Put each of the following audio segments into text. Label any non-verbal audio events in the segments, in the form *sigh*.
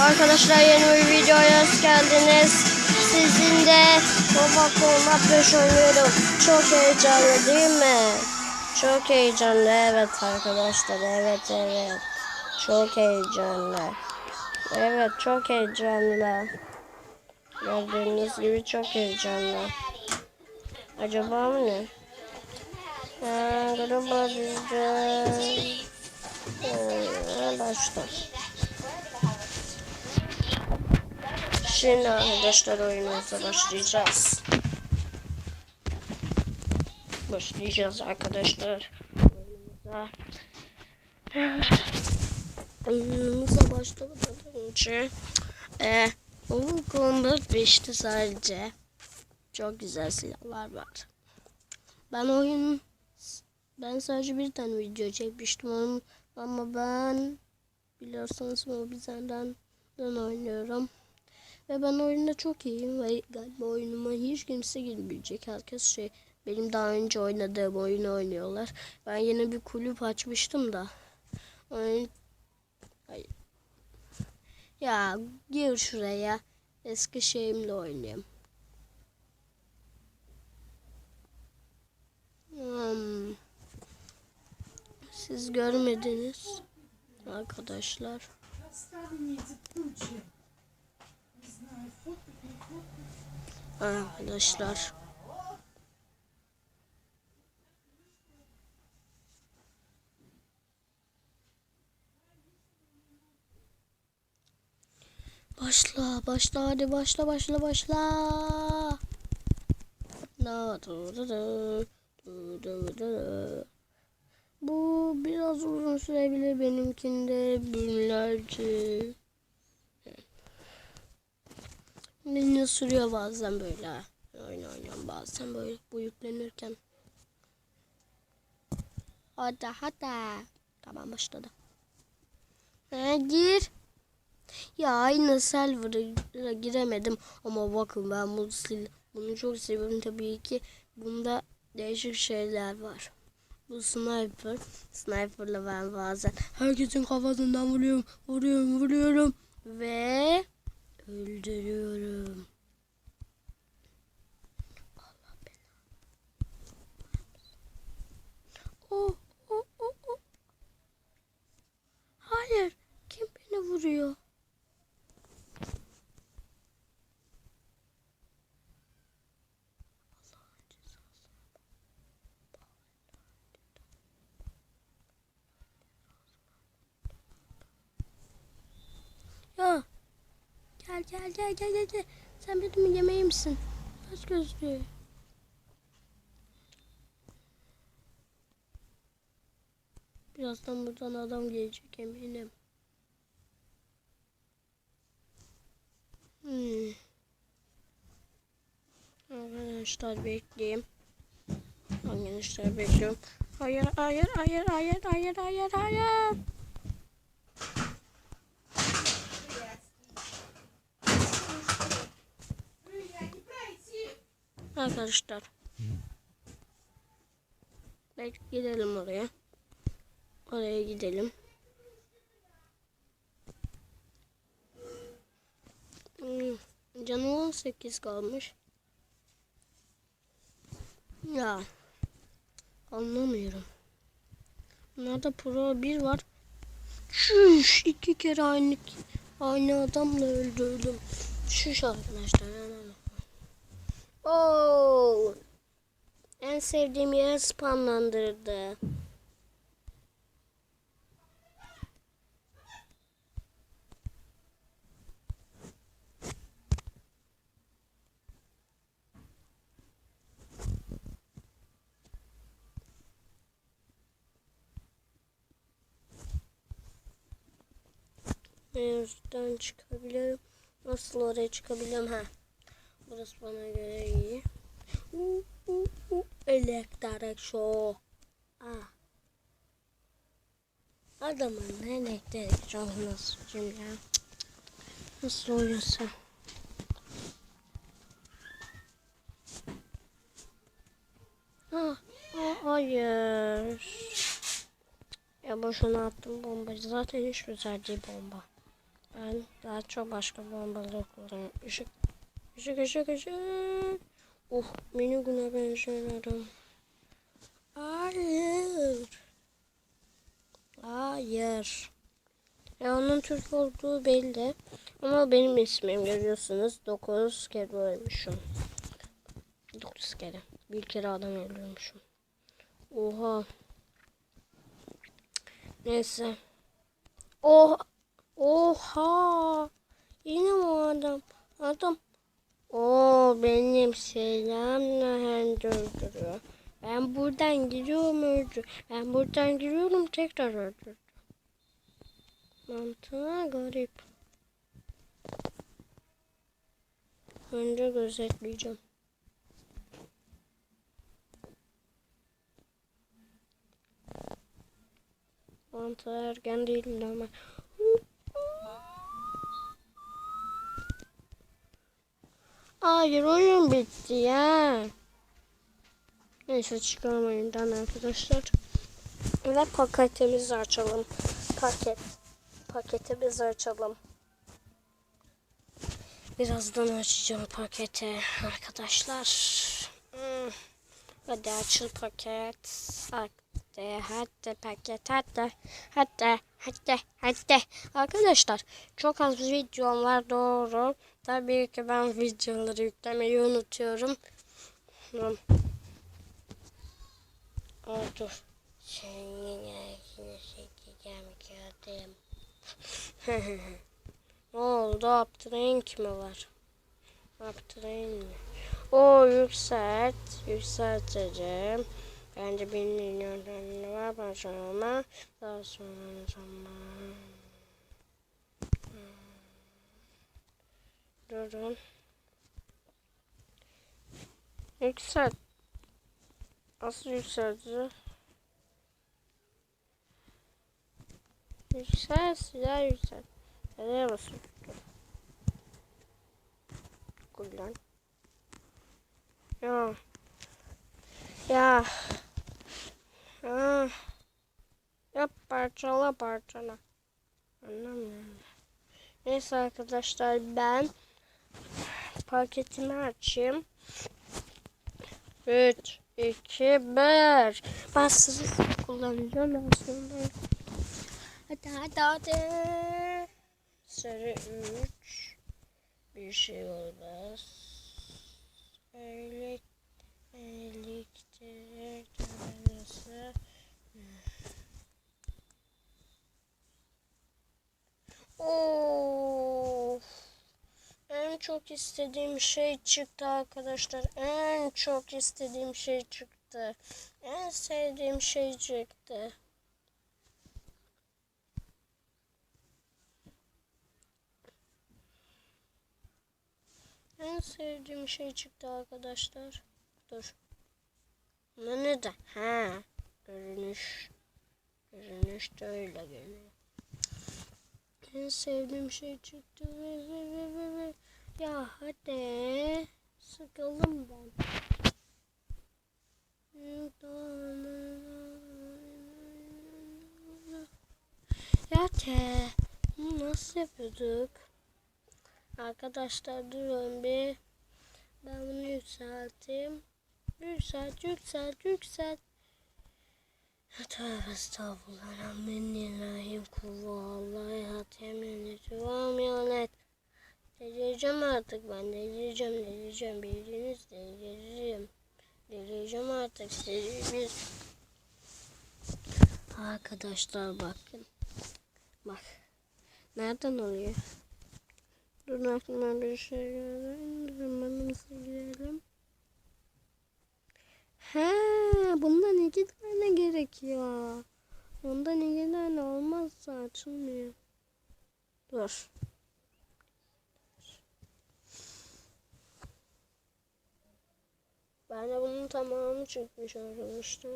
Arkadaşlar yeni bir videoya hoş geldiniz. Sizin de Roblox olmak beş oynuyorum. Çok heyecanlı değil mi? Çok heyecanlı evet arkadaşlar. Evet evet. Çok heyecanlı. Evet çok heyecanlı. Gördüğünüz gibi çok heyecanlı. Acaba mı ne? Ha, galiba bizde... Ha, başla. Şimdi arkadaşlar oyunumuza başlayacağız. Başlayacağız arkadaşlar. Oyunumuza. Oyunumuza başlamadan önce e, oyun Combat 5'te sadece çok güzel silahlar var. Ben oyun ben sadece bir tane video çekmiştim onun ama ben biliyorsanız Mobizen'den oynuyorum. Ve ben oyunda çok iyiyim ve galiba oyunuma hiç kimse girmeyecek. Herkes şey benim daha önce oynadığım oyunu oynuyorlar. Ben yeni bir kulüp açmıştım da. Oyun... Ya gir şuraya. Eski şeyimle oynayayım. Hmm. Siz görmediniz arkadaşlar. Arkadaşlar. Başla, başla, hadi başla, başla, başla. Da, du, du, du, du, du. Bu biraz uzun sürebilir benimkinde günlerce. Beni sürüyor bazen böyle. Oyun oynuyorum bazen böyle bu yüklenirken. Hadi hadi. Tamam başladı. Ha, gir. Ya aynı server'a giremedim ama bakın ben bunu bunu çok seviyorum tabii ki. Bunda değişik şeyler var. Bu sniper. Sniper'la ben bazen herkesin kafasından vuruyorum, vuruyorum, vuruyorum ve öldürüyorum. Allah belanı. Oh, oh, oh, oh. Hayır, kim beni vuruyor? Ya. Gel gel gel gel gel. Sen benim yemeğimsin. Aç gözlüğü. Birazdan buradan adam gelecek eminim. Hmm. Arkadaşlar bekleyeyim. Arkadaşlar bekliyorum. Hayır hayır hayır hayır hayır hayır hayır. Arkadaşlar. Belki gidelim oraya. Oraya gidelim. Hmm, Canım 18 kalmış. Ya. Anlamıyorum. Bunlarda Pro 1 var. Çüş iki kere aynı aynı adamla öldürdüm. Çüş arkadaşlar. Oo. En sevdiğim yere spamlandırdı. Üstten çıkabilirim. Nasıl oraya çıkabilirim? Ha. Burası bana göre iyi. Uh. Elektrik şok. Ah. Adamın elektrik şok nasıl ya? Nasıl oynuyorsa. Ah, ah, hayır. Ya boşuna attım bombacı. Zaten hiç güzel değil bomba. Ben daha çok başka bombaları kullanıyorum. Işık. Işık ışık ışık. Uh mini güne benziyorum. Hayır. Hayır. Ya onun Türk olduğu belli. Ama benim ismim görüyorsunuz. 9 kere ölmüşüm. 9 kere. Bir kere adam öldürmüşüm. Oha. Neyse. Oh. Oha. Yine o adam? Adam. O benim selamla öldürüyor. Ben buradan giriyorum öldür. Ben buradan giriyorum tekrar öldür. Mantığa garip. Önce gözetleyeceğim. Mantığa ergen değil ama. Hayır oyun bitti ya. Neyse çıkalım oyundan arkadaşlar. Ve paketimizi açalım. Paket. Paketimizi açalım. Birazdan açacağım paketi arkadaşlar. Hmm. Hadi açıl paket. Hadi hadi paket hadi. Hadi hadi hadi. Arkadaşlar çok az videom var doğru. Tabii ki ben videoları yüklemeyi unutuyorum. Aa, dur. Sen yine çekeceğim gördüm. *laughs* ne oldu? Uptrain mi var? Uptrain mi? O yükselt. Yükselteceğim. Bence bir milyon tane var başlama. Daha sonra zaman. Durun. Yükselt. Nasıl yükseldi? Yüksel, silah yüksel. Nereye basın? Kullan. Ya. Ya. Ha. Yap parçala parçala. Anlamıyorum. Neyse arkadaşlar ben paketimi açayım. 3 2 1 Bastırız kullanacağım aslında. Hadi hadi hadi. Sarı 3 bir şey olmaz. Elektrik elektrik tanesi. Of. En çok istediğim şey çıktı arkadaşlar. En çok istediğim şey çıktı. En sevdiğim şey çıktı. En sevdiğim şey çıktı arkadaşlar. Dur. Ama neden? Ha. Görünüş. Görünüş de öyle geliyor. En sevdiğim şey çıktı. Ve, ve, ve, ve. Ya hadi. Sıkıldım ben. Ya te. Nasıl yapıyorduk? Arkadaşlar durun bir. Ben bunu yükselteyim. Yükselt, yükselt, yükselt. Tövbe estağfurullah. Rahmanirrahim. Kuvallahi hatemin ediyorum yanet. Delireceğim artık ben. Delireceğim, delireceğim. Biriniz delireceğim. Delireceğim artık. Bir... Arkadaşlar bakın. Bak. Nereden oluyor? Dur aklıma bir şey geldi. İndirime nasıl girelim? He, bundan iki tane gerekiyor. Bundan iki tane olmazsa açılmıyor. Dur. Ben de bunun tamamı çıkmış arkadaşlar.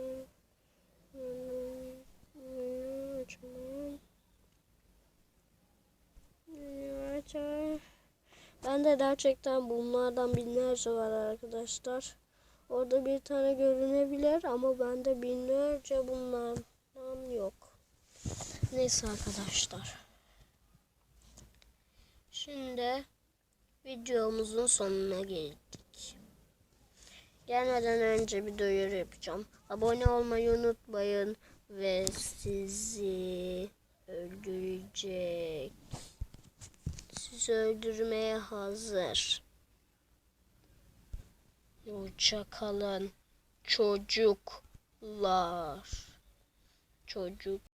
Ben de gerçekten bunlardan binlerce var arkadaşlar. Orada bir tane görünebilir ama bende binlerce bunlardan yok. Neyse arkadaşlar. Şimdi videomuzun sonuna geldik. Gelmeden önce bir duyuru yapacağım. Abone olmayı unutmayın ve sizi öldürecek. Sizi öldürmeye hazır. Hoşça kalın çocuklar. Çocuk